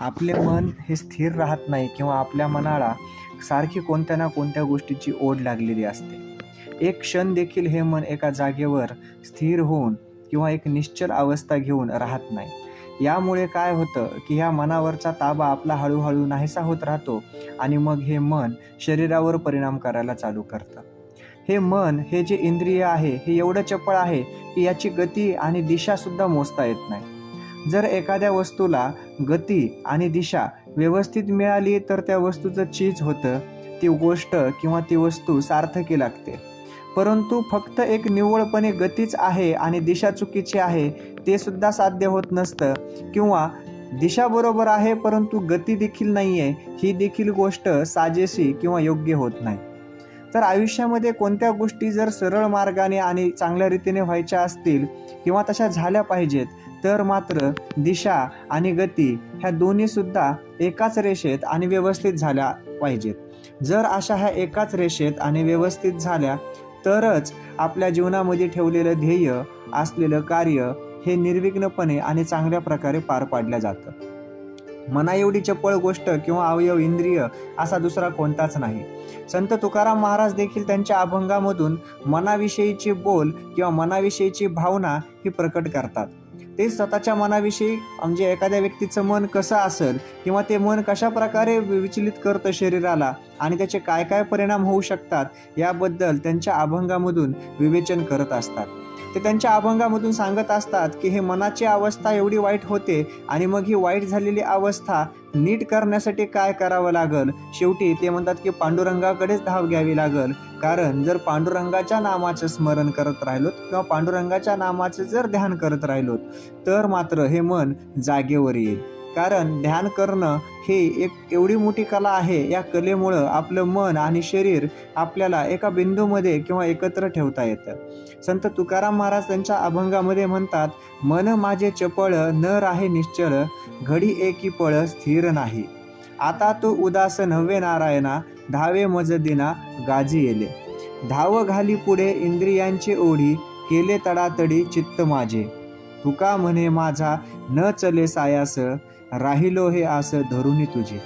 आपले मन हे स्थिर राहत नाही किंवा आपल्या मनाला सारखी कोणत्या ना कोणत्या गोष्टीची ओढ लागलेली असते. एक क्षण देखील हे मन एका जागेवर स्थिर होऊन किंवा एक निश्चल अवस्था घेऊन राहत नाही. यामुळे काय होतं की ह्या मनावरचा ताबा आपला हळूहळू नाहीसा होत राहतो आणि मग हे मन शरीरावर परिणाम करायला चालू करतं. हे मन हे जे इंद्रिय आहे हे एवढं चपळ आहे की याची गती आणि दिशासुद्धा मोजता येत नाही. जर एखाद्या वस्तूला गती आणि दिशा व्यवस्थित मिळाली तर त्या वस्तूचं चीज होतं. ती गोष्ट किंवा ती वस्तू सार्थकी लागते. परंतु फक्त एक निव्वळपणे गतीच आहे आणि दिशा चुकीची आहे ते सुद्धा साध्य होत नसतं. किंवा दिशा बरोबर आहे परंतु गती देखील नाही आहे ही देखील गोष्ट साजेशी किंवा योग्य होत नाही. तर आयुष्यामध्ये कोणत्या गोष्टी जर सरळ मार्गाने आणि चांगल्या रीतीने व्हायच्या असतील किंवा तशा झाल्या पाहिजेत तर मात्र दिशा आणि गती ह्या दोन्हीसुद्धा एकाच रेषेत आणि व्यवस्थित झाल्या पाहिजेत. जर अशा ह्या एकाच रेषेत आणि व्यवस्थित झाल्या तरच आपल्या जीवनामध्ये ठेवलेलं ध्येय असलेलं कार्य हे निर्विघ्नपणे आणि चांगल्या प्रकारे पार पाडलं जातं. मना एवढी चपळ गोष्ट किंवा अवयव इंद्रिय असा दुसरा कोणताच नाही. संत तुकाराम महाराज देखील त्यांच्या अभंगामधून मनाविषयीची बोल किंवा मनाविषयीची भावना ही प्रकट करतात. ते स्वतःच्या मनाविषयी म्हणजे एखाद्या व्यक्तीचं मन कसं असेल किंवा ते मन कशा प्रकारे विचलित करतं शरीराला आणि त्याचे काय काय परिणाम होऊ शकतात याबद्दल त्यांच्या अभंगामधून विवेचन करत असतात. ते त्यांच्या अभंगामधून सांगत असतात की हे मनाची अवस्था एवढी वाईट होते आणि मग ही वाईट झालेली अवस्था नीट करण्यासाठी काय करावं लागल? शेवटी ते म्हणतात की पांडुरंगाकडेच धाव घ्यावी लागल. कारण जर पांडुरंगाच्या नामाचं स्मरण करत राहिलोत किंवा पांडुरंगाच्या नामाचं जर ध्यान करत राहिलोत तर मात्र हे मन जागेवर येईल. कारण ध्यान करणं हे एक एवढी मोठी कला आहे या कलेमुळं आपलं मन आणि शरीर आपल्याला एका बिंदूमध्ये किंवा एकत्र ठेवता येतं. संत तुकाराम महाराज त्यांच्या अभंगामध्ये म्हणतात मन माझे चपळ न राहे निश्चळ घडी एकी पळ स्थिर नाही. आता तो उदास नव्हे नारायणा धावे मज दिना गाजी येले. धाव घाली पुढे इंद्रियांचे ओढी केले तडातडी चित्त माझे. तुका म्हणे माझा न चले सायास राहिलो हे आस धरुणी तुझे.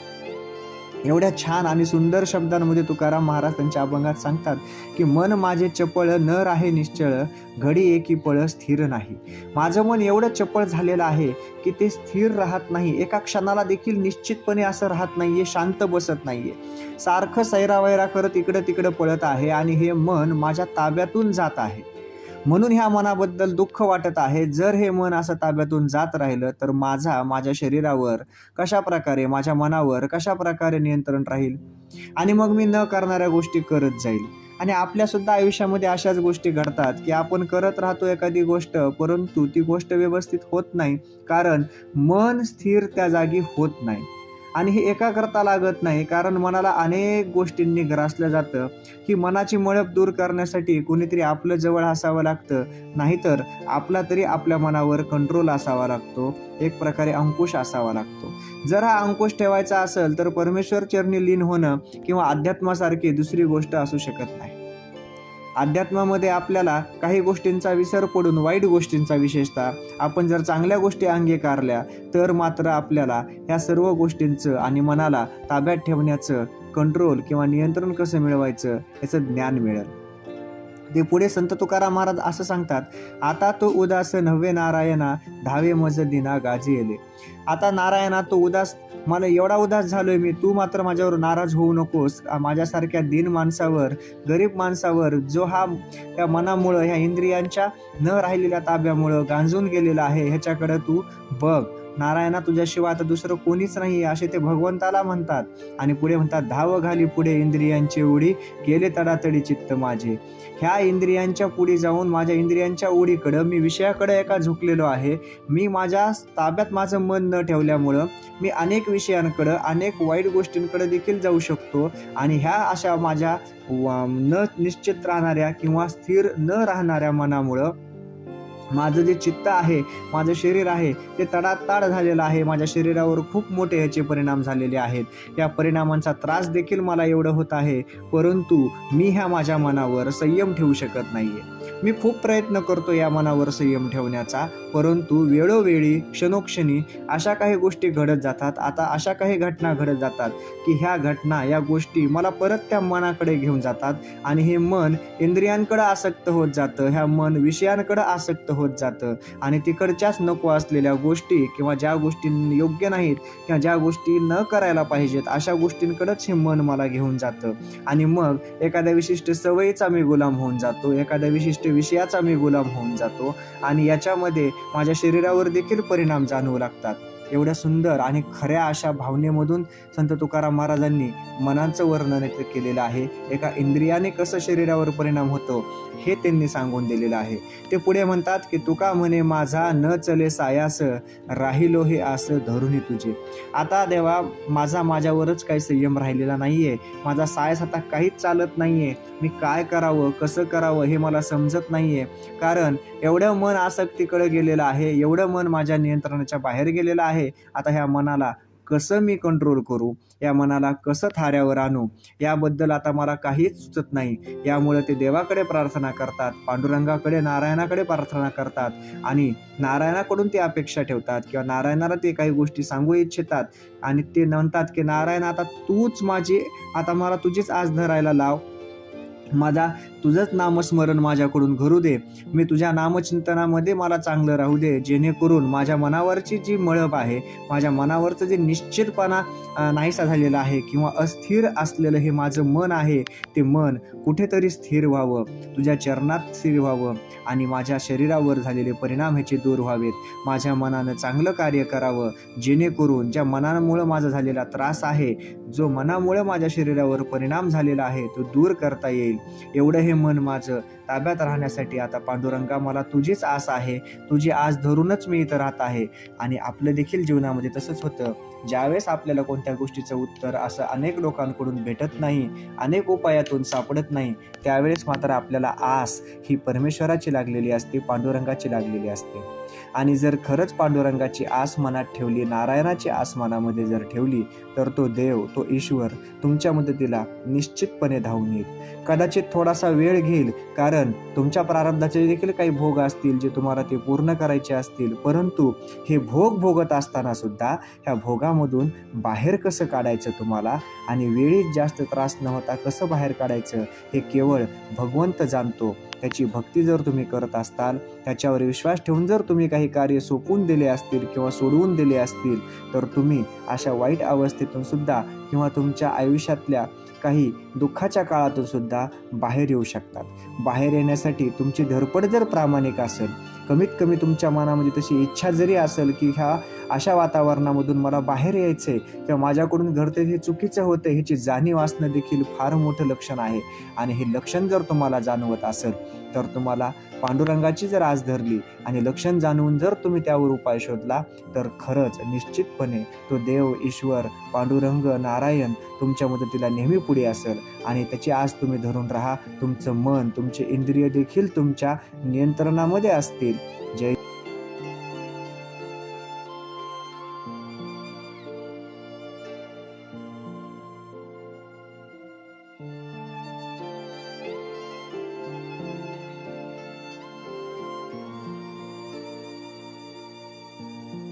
एवढ्या छान आणि सुंदर शब्दांमध्ये तुकाराम महाराज त्यांच्या अभंगात सांगतात की मन माझे चपळ न राहे निश्चळ घडी एकी पळ स्थिर नाही. माझं मन एवढं चपळ झालेलं आहे की ते स्थिर राहत नाही. एका क्षणाला देखील निश्चितपणे असं राहत नाहीये शांत बसत नाहीये. सारखं सैरावैरा करत इकडं तिकडं पळत आहे आणि हे मन माझ्या ताब्यातून जात आहे. म्हणून ह्या मनाबद्दल दुःख वाटत आहे. जर हे मन असं ताब्यातून जात राहिलं तर माझा माझ्या शरीरावर कशा प्रकारे माझ्या मनावर कशा प्रकारे नियंत्रण राहील? आणि मग मी न करणाऱ्या गोष्टी करत जाईल. आणि आपल्यासुद्धा आयुष्यामध्ये अशाच गोष्टी घडतात की आपण करत राहतो एखादी गोष्ट परंतु ती गोष्ट व्यवस्थित होत नाही कारण मन स्थिर त्या जागी होत नाही. आणि हे एकाग्रता लागत नाही कारण मनाला अनेक गोष्टींनी ग्रासलं जातं. ही मनाची मळप दूर करण्यासाठी कोणीतरी आपलं जवळ असावं लागतं नाहीतर आपला तरी आपल्या मनावर कंट्रोल असावा लागतो. एक प्रकारे अंकुश असावा लागतो. जर हा अंकुश ठेवायचा असेल तर परमेश्वर चरणी लीन होणं किंवा अध्यात्मासारखी दुसरी गोष्ट असू शकत नाही. अध्यात्मामध्ये आपल्याला काही गोष्टींचा विसर पडून वाईट गोष्टींचा विशेषतः आपण जर चांगल्या गोष्टी अंगीकारल्या तर मात्र आपल्याला ह्या सर्व गोष्टींचं आणि मनाला ताब्यात ठेवण्याचं कंट्रोल किंवा नियंत्रण कसं मिळवायचं याचं ज्ञान मिळेल. ते पुढे संत तुकाराम महाराज असं सांगतात आता तो उदास नव्हे नारायणा धावे मज दिना गाजी येले. आता नारायणा तो उदास मला एवढा उदास झालोय मी तू मात्र माझ्यावर नाराज होऊ नकोस. माझ्यासारख्या दिन माणसावर गरीब माणसावर जो हा त्या मनामुळं ह्या इंद्रियांच्या न राहिलेल्या ताब्यामुळं गांजून गेलेला आहे ह्याच्याकडं तू बघ. नारायणा तुझ्याशिवाय आता दुसरं कोणीच नाही असे ते भगवंताला म्हणतात. आणि पुढे म्हणतात धाव घाली पुढे इंद्रियांची उडी गेले तडातडी चित्त माझे. ह्या इंद्रियांच्या पुढे जाऊन माझ्या इंद्रियांच्या उडीकडं मी विषयाकडे एका झुकलेलो आहे. मी माझ्या ताब्यात माझं मन न ठेवल्यामुळं मी अनेक विषयांकडं अनेक वाईट गोष्टींकडे देखील जाऊ शकतो. आणि ह्या अशा माझ्या न निश्चित राहणाऱ्या किंवा स्थिर न राहणाऱ्या मनामुळं माझं जे चित्त आहे माझं शरीर आहे ते तडाताड झालेलं आहे. माझ्या शरीरावर खूप मोठे ह्याचे परिणाम झालेले आहेत. या परिणामांचा त्रास देखील मला एवढं होत आहे परंतु मी ह्या माझ्या मनावर संयम ठेवू शकत नाहीये. मी खूप प्रयत्न करतो या मनावर संयम ठेवण्याचा परंतु वेळोवेळी क्षणोक्षणी अशा काही गोष्टी घडत जातात. आता अशा काही घटना घडत जातात की ह्या घटना या गोष्टी मला परत त्या मनाकडे घेऊन जातात आणि हे मन इंद्रियांकडे आसक्त होत जातं. ह्या मन विषयांकडे आसक्त होत जातं. आणि तिकडच्याच नको असलेल्या गोष्टी किंवा ज्या गोष्टी योग्य नाहीत किंवा ज्या गोष्टी न करायला पाहिजेत अशा गोष्टींकडेच हे मन मला घेऊन जातं. आणि मग एखाद्या विशिष्ट सवयीचा मी गुलाम होऊन जातो एखाद्या विशिष्ट विषयाचा मी गुलाम होऊन जातो. आणि याच्यामध्ये माझ्या शरीरावर देखील परिणाम जाणवू लागतात. एवढ्या सुंदर आणि खऱ्या अशा भावनेमधून संत तुकाराम महाराजांनी मनाचं वर्णन केलेलं आहे. एका इंद्रियाने कसं शरीरावर परिणाम होतो हे त्यांनी सांगून दिलेलं आहे. ते पुढे म्हणतात की तुका म्हणे माझा न चले सायास राहिलो हे असं धरूनही तुझे. आता देवा माझा माझ्यावरच काही संयम राहिलेला नाहीये. माझा सायस आता काहीच चालत नाहीये. मी काय करावं कसं करावं हे मला समजत नाहीये. कारण एवढं मन आसक्तीकडे गेलेलं आहे एवढं मन माझ्या नियंत्रणाच्या बाहेर गेलेलं आहे. आहे. आता ह्या मनाला कसं मी कंट्रोल करू? या मनाला कसं थाऱ्यावर आणू? याबद्दल आता मला काहीच सुचत नाही. यामुळे ते देवाकडे प्रार्थना करतात पांडुरंगाकडे नारायणाकडे प्रार्थना करतात आणि नारायणाकडून ते अपेक्षा ठेवतात किंवा नारायणाला ते काही गोष्टी सांगू इच्छितात आणि ते म्हणतात की नारायण आता तूच माझी आता मला तुझीच आज धरायला लाव. माझा तुझंच नामस्मरण माझ्याकडून घरू दे. मी तुझ्या नामचिंतनामध्ये मला चांगलं राहू दे. जेणेकरून माझ्या मनावरची जी मळप आहे माझ्या मनावरचं जे निश्चितपणा नाहीसा झालेला आहे किंवा अस्थिर असलेलं हे माझं मन आहे ते मन कुठेतरी स्थिर व्हावं. तुझ्या चरणात स्थिर व्हावं आणि माझ्या शरीरावर झालेले परिणाम ह्याचे दूर व्हावेत. माझ्या मनानं चांगलं कार्य करावं जेणेकरून ज्या मनामुळं माझा झालेला त्रास आहे जो मनामुळे माझ्या शरीरावर परिणाम झालेला आहे तो दूर करता येईल. एवढं हे मन माझं. ताब्यात राहण्यासाठी आता पांडुरंगा मला तुझीच आस आहे. तुझी आस धरूनच मी इथं राहत आहे. आणि आपलं देखील जीवनामध्ये तसंच होतं. ज्यावेळेस आपल्याला कोणत्या गोष्टीचं उत्तर असं अनेक लोकांकडून भेटत नाही अनेक उपायातून सापडत नाही त्यावेळेस मात्र आपल्याला आस ही परमेश्वराची लागलेली असते पांडुरंगाची लागलेली असते. आणि जर खरंच पांडुरंगाची आस मनात ठेवली नारायणाची आस मनामध्ये जर ठेवली तर तो देव तो ईश्वर तुमच्या मदतीला निश्चितपणे धावून येईल. कदाचित थोडासा वेळ वेळ घेईल. कारण तुमच्या प्रारब्धाचे देखील काही भोग असतील जे तुम्हाला ते पूर्ण करायचे असतील. परंतु हे भोग भोगत असताना सुद्धा ह्या भोगामधून बाहेर कसं काढायचं तुम्हाला? आणि वेळीच जास्त त्रास न होता कसं बाहेर काढायचं? हे केवळ भगवंत जाणतो. त्याची भक्ती जर तुम्ही करत असताल त्याच्यावर विश्वास ठेवून जर तुम्ही काही कार्य सोपून दिले असतील किंवा सोडवून दिले असतील तर तुम्ही अशा वाईट अवस्थेतून सुद्धा किंवा तुमच्या आयुष्यातल्या काही दुःखाच्या काळातून सुद्धा बाहेर येऊ शकतात. बाहेर येण्यासाठी तुमची धडपड जर प्रामाणिक असेल कमीत कमी तुमच्या मनामध्ये तशी इच्छा जरी असेल की ह्या अशा वातावरणामधून मला बाहेर यायचं आहे किंवा माझ्याकडून घडते हे चुकीचं होतं ह्याची जाणीव असणं देखील फार मोठं लक्षण आहे. आणि हे लक्षण जर तुम्हाला जाणवत असेल तर तुम्हाला पांडुरंगाची जर आज धरली आणि लक्षण जाणवून जर तुम्ही त्यावर उपाय शोधला तर खरंच निश्चितपणे तो देव ईश्वर पांडुरंग नारायण तुमच्या मदतीला नेहमी पुढे असेल. आणि त्याची आज तुम्ही धरून राहा. तुमचं मन तुमचे इंद्रिय देखील तुमच्या नियंत्रणामध्ये असतील. जय